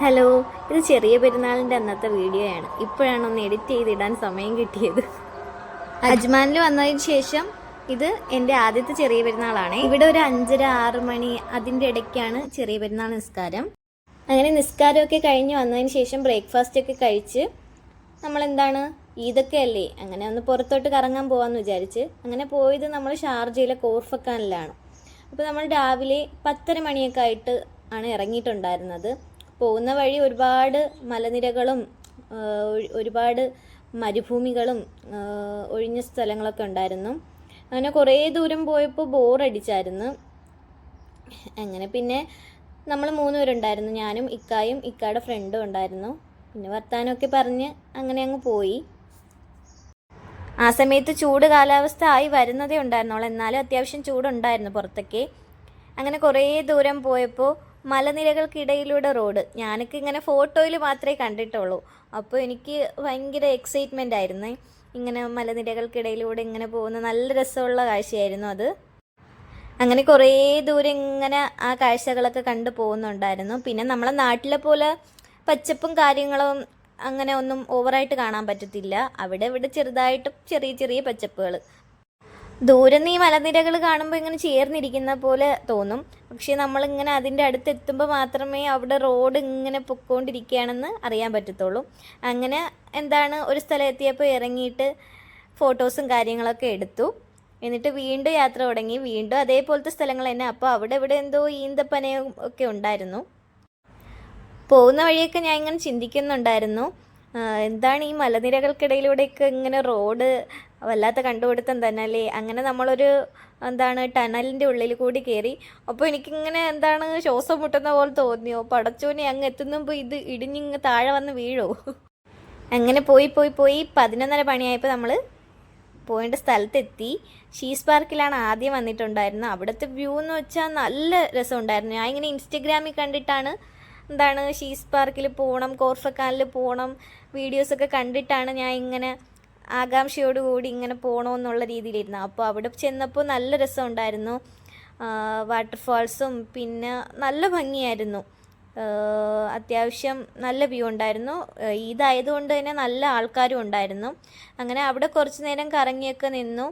Hello ഇത് ചെറിയ പെരുന്നാളിന്റെ അന്നത്തെ വീഡിയോയാണ്. ഇപ്പോഴാണ് ഒന്ന് എഡിറ്റ് ചെയ്തിടാൻ സമയം കിട്ടിയത്. അജ്മാനിൽ വന്നതിന് ശേഷം ഇത് എന്റെ ആദ്യത്തെ ചെറിയ പെരുന്നാളാണ്. ഇവിടെ ഒരു അഞ്ചര ആറ് മണി അതിന്റെ ഇടയ്ക്കാണ് ചെറിയ പെരുന്നാൾ നിസ്കാരം. അങ്ങനെ നിസ്കാരമൊക്കെ കഴിഞ്ഞ് വന്നതിന് ശേഷം ബ്രേക്ക്ഫാസ്റ്റ് ഒക്കെ കഴിച്ച് നമ്മളെന്താണ് ഈദൊക്കെ അല്ലേ അങ്ങനെ ഒന്ന് പുറത്തോട്ട് കറങ്ങാൻ പോകാമെന്ന് വിചാരിച്ച് അങ്ങനെ പോയത് നമ്മൾ ഷാർജയിലെ കോർഫക്കാനിലാണ്. അപ്പോൾ നമ്മൾ രാവിലെ പത്തര മണിയൊക്കെ ആയിട്ട് ആണ് ഇറങ്ങിയിട്ടുണ്ടായിരുന്നത്. പോകുന്ന വഴി ഒരുപാട് മലനിരകളും ഒരുപാട് മരുഭൂമികളും ഒഴിഞ്ഞ സ്ഥലങ്ങളൊക്കെ ഉണ്ടായിരുന്നു. അങ്ങനെ കുറേ ദൂരം പോയപ്പോൾ ബോറടിച്ചായിരുന്നു. അങ്ങനെ പിന്നെ നമ്മൾ മൂന്ന് പേരുണ്ടായിരുന്നു ഞാനും ഇക്കായും ഇക്കായുടെ ഫ്രണ്ടും ഉണ്ടായിരുന്നു. പിന്നെ വർത്താനമൊക്കെ പറഞ്ഞ് അങ്ങനെ അങ്ങ് പോയി. ആ സമയത്ത് ചൂട് കാലാവസ്ഥ ആയി വരുന്നതേ ഉണ്ടായിരുന്നുള്ളൂ. എന്നാലും അത്യാവശ്യം ചൂടുണ്ടായിരുന്നു പുറത്തൊക്കെ. അങ്ങനെ കുറേ ദൂരം പോയപ്പോൾ മലനിരകൾക്കിടയിലൂടെ റോഡ്. ഞാനൊക്കെ ഇങ്ങനെ ഫോട്ടോയിൽ മാത്രമേ കണ്ടിട്ടുള്ളൂ. അപ്പോൾ എനിക്ക് ഭയങ്കര എക്സൈറ്റ്മെന്റ് ആയിരുന്നു. ഇങ്ങനെ മലനിരകൾക്കിടയിലൂടെ ഇങ്ങനെ പോകുന്ന നല്ല രസമുള്ള കാഴ്ചയായിരുന്നു അത്. അങ്ങനെ കുറേ ദൂരം ഇങ്ങനെ ആ കാഴ്ചകളൊക്കെ കണ്ടു പോകുന്നുണ്ടായിരുന്നു. പിന്നെ നമ്മളെ നാട്ടിലെ പോലെ പച്ചപ്പും കാര്യങ്ങളും അങ്ങനെ ഒന്നും ഓവറായിട്ട് കാണാൻ പറ്റത്തില്ല. അവിടെ ഇവിടെ ചെറുതായിട്ട് ചെറിയ ചെറിയ പച്ചപ്പുകൾ. ദൂരെ ഈ മലനിരകൾ കാണുമ്പോൾ ഇങ്ങനെ ചേർന്നിരിക്കുന്ന പോലെ തോന്നും. പക്ഷേ നമ്മളിങ്ങനെ അതിന്റെ അടുത്ത് എത്തുമ്പോൾ മാത്രമേ അവിടെ റോഡ് ഇങ്ങനെ പൊക്കോണ്ടിരിക്കുകയാണെന്ന് അറിയാൻ പറ്റത്തുള്ളൂ. അങ്ങനെ എന്താണ് ഒരു സ്ഥലം എത്തിയപ്പോൾ ഇറങ്ങിയിട്ട് ഫോട്ടോസും കാര്യങ്ങളൊക്കെ എടുത്തു. എന്നിട്ട് വീണ്ടും യാത്ര തുടങ്ങി. വീണ്ടും അതേപോലത്തെ സ്ഥലങ്ങൾ തന്നെ. അപ്പോൾ അവിടെ ഇവിടെ എന്തോ ഈന്തപ്പനയും ഒക്കെ ഉണ്ടായിരുന്നു. പോകുന്ന വഴിയൊക്കെ ഞാൻ ഇങ്ങനെ ചിന്തിക്കുന്നുണ്ടായിരുന്നു. എന്താണ് ഈ മലനിരകൾക്കിടയിലൂടെയൊക്കെ ഇങ്ങനെ റോഡ് വല്ലാത്ത കണ്ടുപിടുത്തം തന്നെ അല്ലേ അങ്ങനെ നമ്മളൊരു എന്താണ് ടണലിന്റെ ഉള്ളിൽ കൂടി കയറി അപ്പോൾ എനിക്കിങ്ങനെ എന്താണ് ശ്വാസം മുട്ടുന്ന പോലെ തോന്നിയോ പടച്ചോനെ അങ്ങ് എത്തുന്നുമ്പോൾ ഇത് ഇടിഞ്ഞിങ്ങ് താഴെ വന്ന് വീഴോ? അങ്ങനെ പോയി പോയി പോയി പതിനൊന്നര പണിയായപ്പോൾ നമ്മൾ പോയിന്റെ സ്ഥലത്തെത്തി. ഷീസ് പാർക്കിലാണ് ആദ്യം വന്നിട്ടുണ്ടായിരുന്നത്. അവിടുത്തെ വ്യൂ എന്ന് വെച്ചാൽ നല്ല രസമുണ്ടായിരുന്നു. ഞാൻ ഇങ്ങനെ ഇൻസ്റ്റഗ്രാമിൽ കണ്ടിട്ടാണ് എന്താണ് ഷീസ് പാർക്കിൽ പോകണം കോർഫക്കാനിൽ പോകണം വീഡിയോസൊക്കെ കണ്ടിട്ടാണ് ഞാൻ ഇങ്ങനെ ആകാംക്ഷയോടുകൂടി ഇങ്ങനെ പോകണമെന്നുള്ള രീതിയിലിരുന്നു അപ്പോൾ അവിടെ ചെന്നപ്പോൾ നല്ല രസമുണ്ടായിരുന്നു. വാട്ടർഫാൾസും പിന്നെ നല്ല ഭംഗിയായിരുന്നു. അത്യാവശ്യം നല്ല വ്യൂ ഉണ്ടായിരുന്നു. ഈദായതുകൊണ്ട് തന്നെ നല്ല ആൾക്കാരും ഉണ്ടായിരുന്നു. അങ്ങനെ അവിടെ കുറച്ച് നേരം കറങ്ങിയൊക്കെ നിന്നു.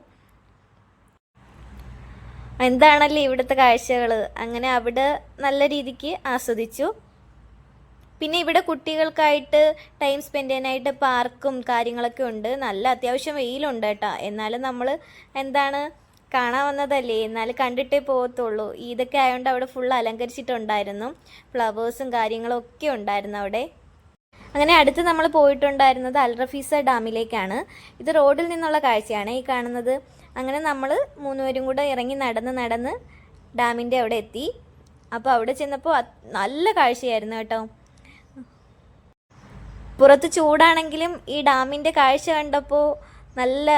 എന്താണല്ലേ ഇവിടുത്തെ കാഴ്ചകൾ അങ്ങനെ അവിടെ നല്ല രീതിക്ക് ആസ്വദിച്ചു. പിന്നെ ഇവിടെ കുട്ടികൾക്കായിട്ട് ടൈം സ്പെൻഡ് ചെയ്യാനായിട്ട് പാർക്കും കാര്യങ്ങളൊക്കെ ഉണ്ട്. നല്ല അത്യാവശ്യം വെയിലുണ്ട് കേട്ടോ. എന്നാലും നമ്മൾ എന്താണ് കാണാൻ വന്നതല്ലേ? എന്നാൽ കണ്ടിട്ടേ പോകത്തുള്ളൂ. ഇതൊക്കെ ആയതുകൊണ്ട് അവിടെ ഫുൾ അലങ്കരിച്ചിട്ടുണ്ടായിരുന്നു. ഫ്ലവേഴ്സും കാര്യങ്ങളും ഒക്കെ ഉണ്ടായിരുന്നു അവിടെ. അങ്ങനെ അടുത്ത് നമ്മൾ പോയിട്ടുണ്ടായിരുന്നത് അൽറഫീസ ഡാമിലേക്കാണ്. ഇത് റോഡിൽ നിന്നുള്ള കാഴ്ചയാണ് ഈ കാണുന്നത്. അങ്ങനെ നമ്മൾ മൂന്നുപേരും കൂടെ ഇറങ്ങി നടന്ന് നടന്ന് ഡാമിന്റെ അവിടെ എത്തി. അപ്പോൾ അവിടെ ചെന്നപ്പോൾ നല്ല കാഴ്ചയായിരുന്നു കേട്ടോ. പുറത്ത് ചൂടാണെങ്കിലും ഈ ഡാമിന്റെ കാഴ്ച കണ്ടപ്പോൾ നല്ല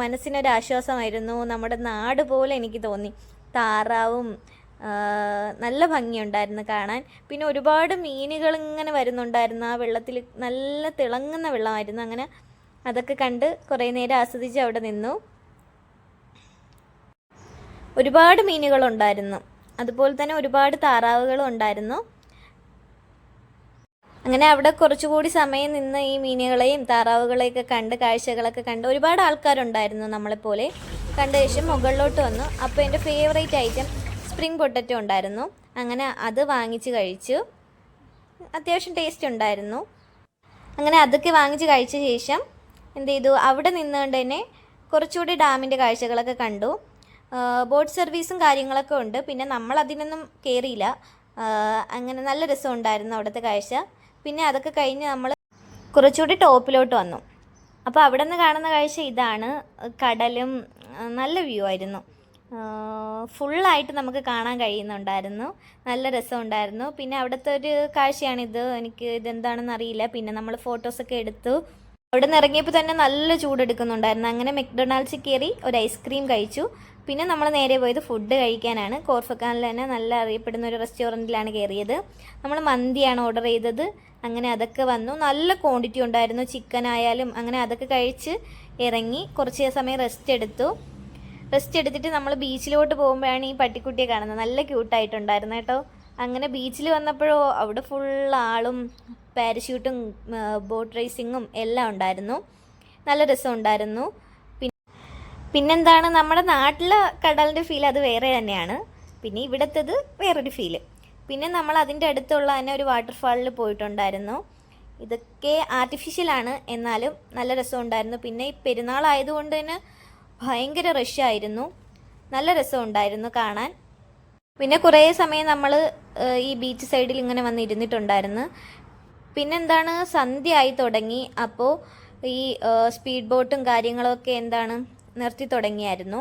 മനസ്സിനൊരാശ്വാസമായിരുന്നു. നമ്മുടെ നാട് പോലെ എനിക്ക് തോന്നി. താറാവും നല്ല ഭംഗിയുണ്ടായിരുന്നു കാണാൻ. പിന്നെ ഒരുപാട് മീനുകൾ ഇങ്ങനെ വരുന്നുണ്ടായിരുന്നു. ആ വെള്ളത്തിൽ നല്ല തിളങ്ങുന്ന വെള്ളമായിരുന്നു. അങ്ങനെ അതൊക്കെ കണ്ട് കുറേ നേരം ആസ്വദിച്ച് അവിടെ നിന്നു. ഒരുപാട് മീനുകളുണ്ടായിരുന്നു. അതുപോലെ തന്നെ ഒരുപാട് താറാവുകളും ഉണ്ടായിരുന്നു. അങ്ങനെ അവിടെ കുറച്ചുകൂടി സമയം നിന്ന് ഈ മീനുകളെയും താറാവുകളെയൊക്കെ കണ്ട് കാഴ്ചകളൊക്കെ കണ്ട് ഒരുപാട് ആൾക്കാരുണ്ടായിരുന്നു നമ്മളെപ്പോലെ. കണ്ട ശേഷം മുകളിലോട്ട് വന്നു. അപ്പോൾ എന്റെ ഫേവറേറ്റ് ഐറ്റം സ്പ്രിംഗ് പൊട്ടറ്റോ ഉണ്ടായിരുന്നു. അങ്ങനെ അത് വാങ്ങിച്ച് കഴിച്ചു. അത്യാവശ്യം ടേസ്റ്റ് ഉണ്ടായിരുന്നു. അങ്ങനെ അതൊക്കെ വാങ്ങിച്ച് കഴിച്ച ശേഷം എന്ത് ചെയ്തു? അവിടെ നിന്നുകൊണ്ട് തന്നെ കുറച്ചുകൂടി ഡാമിന്റെ കാഴ്ചകളൊക്കെ കണ്ടു. ബോട്ട് സർവീസും കാര്യങ്ങളൊക്കെ ഉണ്ട്. പിന്നെ നമ്മൾ അതിനൊന്നും കയറിയില്ല അങ്ങനെ നല്ല രസമുണ്ടായിരുന്നു അവിടുത്തെ കാഴ്ച. പിന്നെ അതൊക്കെ കഴിഞ്ഞ് നമ്മൾ കുറച്ചുകൂടി ടോപ്പിലോട്ട് വന്നു. അപ്പോൾ അവിടെ നിന്ന് കാണുന്ന കാഴ്ച ഇതാണ്. കടലും നല്ല വ്യൂ ആയിരുന്നു. ഫുള്ളായിട്ട് നമുക്ക് കാണാൻ കഴിയുന്നുണ്ടായിരുന്നു. നല്ല രസമുണ്ടായിരുന്നു. പിന്നെ അവിടുത്തെ ഒരു കാഴ്ചയാണിത്. എനിക്ക് ഇതെന്താണെന്ന് അറിയില്ല. പിന്നെ നമ്മൾ ഫോട്ടോസൊക്കെ എടുത്തു. അവിടെ നിന്ന് ഇറങ്ങിയപ്പോൾ തന്നെ നല്ല ചൂടെടുക്കുന്നുണ്ടായിരുന്നു. അങ്ങനെ മെക്ഡൊണാൾഡ്സിൽ കയറി ഒരു ഐസ്ക്രീം കഴിച്ചു. പിന്നെ നമ്മൾ നേരെ പോയത് ഫുഡ് കഴിക്കാനാണ്. കോർഫക്കാനിൽ തന്നെ നല്ല അറിയപ്പെടുന്ന ഒരു റെസ്റ്റോറന്റിലാണ് കയറിയത്. നമ്മൾ മന്തിയാണ് ഓർഡർ ചെയ്തത്. അങ്ങനെ അതൊക്കെ വന്നു. നല്ല ക്വാണ്ടിറ്റി ഉണ്ടായിരുന്നു. ചിക്കൻ ആയാലും അങ്ങനെ അതൊക്കെ കഴിച്ച് ഇറങ്ങി കുറച്ച് സമയം റെസ്റ്റ് എടുത്തു. റെസ്റ്റ് എടുത്തിട്ട് നമ്മൾ ബീച്ചിലോട്ട് പോകുമ്പോഴാണ് ഈ പട്ടിക്കുട്ടിയെ കാണുന്നത്. നല്ല ക്യൂട്ടായിട്ടുണ്ടായിരുന്നു കേട്ടോ. അങ്ങനെ ബീച്ചിൽ വന്നപ്പോഴോ അവിടെ ഫുൾ ആളും പാരഷ്യൂട്ടും ബോട്ട് റേസിങ്ങും എല്ലാം ഉണ്ടായിരുന്നു. നല്ല രസമുണ്ടായിരുന്നു. പിന്നെ പിന്നെന്താണ്? നമ്മുടെ നാട്ടിലെ കടലിന്റെ ഫീൽ അത് വേറെ തന്നെയാണ്. പിന്നെ ഇവിടത്തേത് വേറൊരു ഫീൽ പിന്നെ നമ്മൾ അതിന്റെ അടുത്തുള്ള തന്നെ ഒരു വാട്ടർഫാളിൽ പോയിട്ടുണ്ടായിരുന്നു. ഇതൊക്കെ ആർട്ടിഫിഷ്യലാണ് എന്നാലും നല്ല രസമുണ്ടായിരുന്നു. പിന്നെ ഈ പെരുന്നാളായതുകൊണ്ട് തന്നെ ഭയങ്കര റഷായിരുന്നു നല്ല രസമുണ്ടായിരുന്നു കാണാൻ. പിന്നെ കുറേ സമയം നമ്മൾ ഈ ബീച്ച് സൈഡിൽ ഇങ്ങനെ വന്ന് ഇരുന്നിട്ടുണ്ടായിരുന്നു. പിന്നെന്താണ് സന്ധ്യ ആയി തുടങ്ങി. അപ്പോൾ ഈ സ്പീഡ് ബോട്ടും കാര്യങ്ങളൊക്കെ എന്താണ്? നിർത്തി തുടങ്ങിയായിരുന്നു.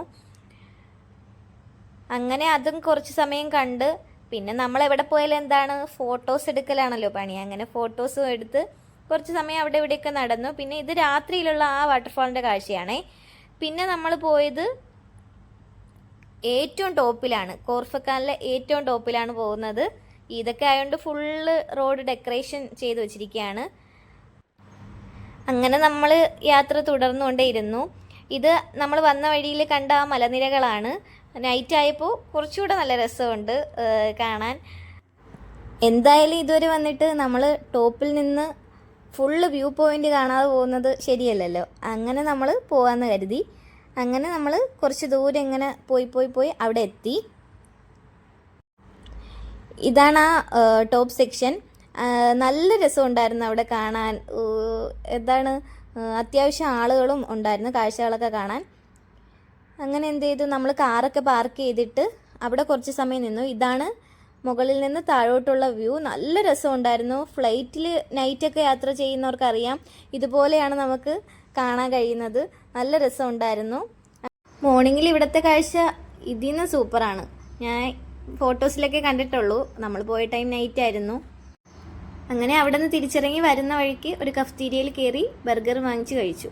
അങ്ങനെ അതും കുറച്ച് സമയം കണ്ട് പിന്നെ നമ്മൾ എവിടെ പോയാലും എന്താണ് ഫോട്ടോസ് എടുക്കലാണല്ലോ പണി. അങ്ങനെ ഫോട്ടോസും എടുത്ത് കുറച്ച് സമയം അവിടെ ഇവിടെയൊക്കെ നടന്നു. പിന്നെ ഇത് രാത്രിയിലുള്ള ആ വാട്ടർഫാളിന്റെ കാഴ്ചയാണേ. പിന്നെ നമ്മൾ പോയത് ഏറ്റവും ടോപ്പിലാണ്. കോർഫക്കാനിലെ ഏറ്റവും ടോപ്പിലാണ് പോകുന്നത്. ഇതൊക്കെ ആയതുകൊണ്ട് ഫുള്ള് റോഡ് ഡെക്കറേഷൻ ചെയ്ത് വെച്ചിരിക്കുകയാണ് അങ്ങനെ നമ്മൾ യാത്ര തുടർന്നുകൊണ്ടേയിരുന്നു. ഇത് നമ്മൾ വന്ന വഴിയിൽ കണ്ട ആ മലനിരകളാണ്. നൈറ്റ് ആയപ്പോൾ കുറച്ചുകൂടെ നല്ല രസമുണ്ട് കാണാൻ. എന്തായാലും ഇതുവരെ വന്നിട്ട് നമ്മൾ ടോപ്പിൽ നിന്ന് ഫുള്ള് വ്യൂ പോയിന്റ് കാണാതെ പോകുന്നത് ശരിയല്ലല്ലോ. അങ്ങനെ നമ്മൾ പോകാമെന്ന് കരുതി. അങ്ങനെ നമ്മൾ കുറച്ച് ദൂരം ഇങ്ങനെ പോയി പോയി പോയി അവിടെ എത്തി. ഇതാണ് ആ ടോപ്പ് സെക്ഷൻ നല്ല രസമുണ്ടായിരുന്നു അവിടെ കാണാൻ. എന്താണ് അത്യാവശ്യം ആളുകളും ഉണ്ടായിരുന്നു കാഴ്ചകളൊക്കെ കാണാൻ. അങ്ങനെ എന്ത് ചെയ്തു? നമ്മൾ കാറൊക്കെ പാർക്ക് ചെയ്തിട്ട് അവിടെ കുറച്ച് സമയം നിന്നു. ഇതാണ് മുകളിൽ നിന്ന് താഴോട്ടുള്ള വ്യൂ. നല്ല രസമുണ്ടായിരുന്നു. ഫ്ലൈറ്റിൽ നൈറ്റൊക്കെ യാത്ര ചെയ്യുന്നവർക്കറിയാം. ഇതുപോലെയാണ് നമുക്ക് കാണാൻ കഴിയുന്നത്. നല്ല രസമുണ്ടായിരുന്നു. മോർണിംഗിൽ ഇവിടുത്തെ കാഴ്ച ഇതിൽ നിന്ന് സൂപ്പറാണ്. ഞാൻ ഫോട്ടോസിലൊക്കെ കണ്ടിട്ടുള്ളൂ. നമ്മൾ പോയ ടൈം നൈറ്റ് ആയിരുന്നു. അങ്ങനെ അവിടെ നിന്ന് തിരിച്ചിറങ്ങി വരുന്ന വഴിക്ക് ഒരു കഫ്തീരിയയിൽ കയറി ബർഗർ വാങ്ങിച്ച് കഴിച്ചു.